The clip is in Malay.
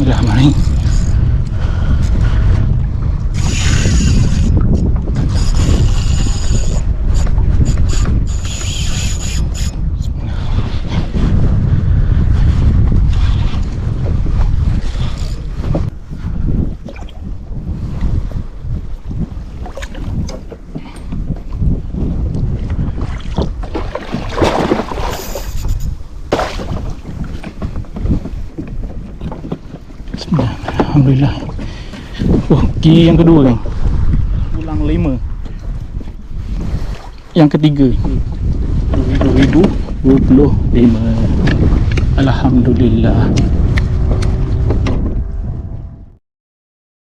Wala mo. Sembilan. Alhamdulillah. Oh, kiri yang kedua kan. Ulang lima. Yang ketiga. Dua ribu dua puluh lima. Alhamdulillah.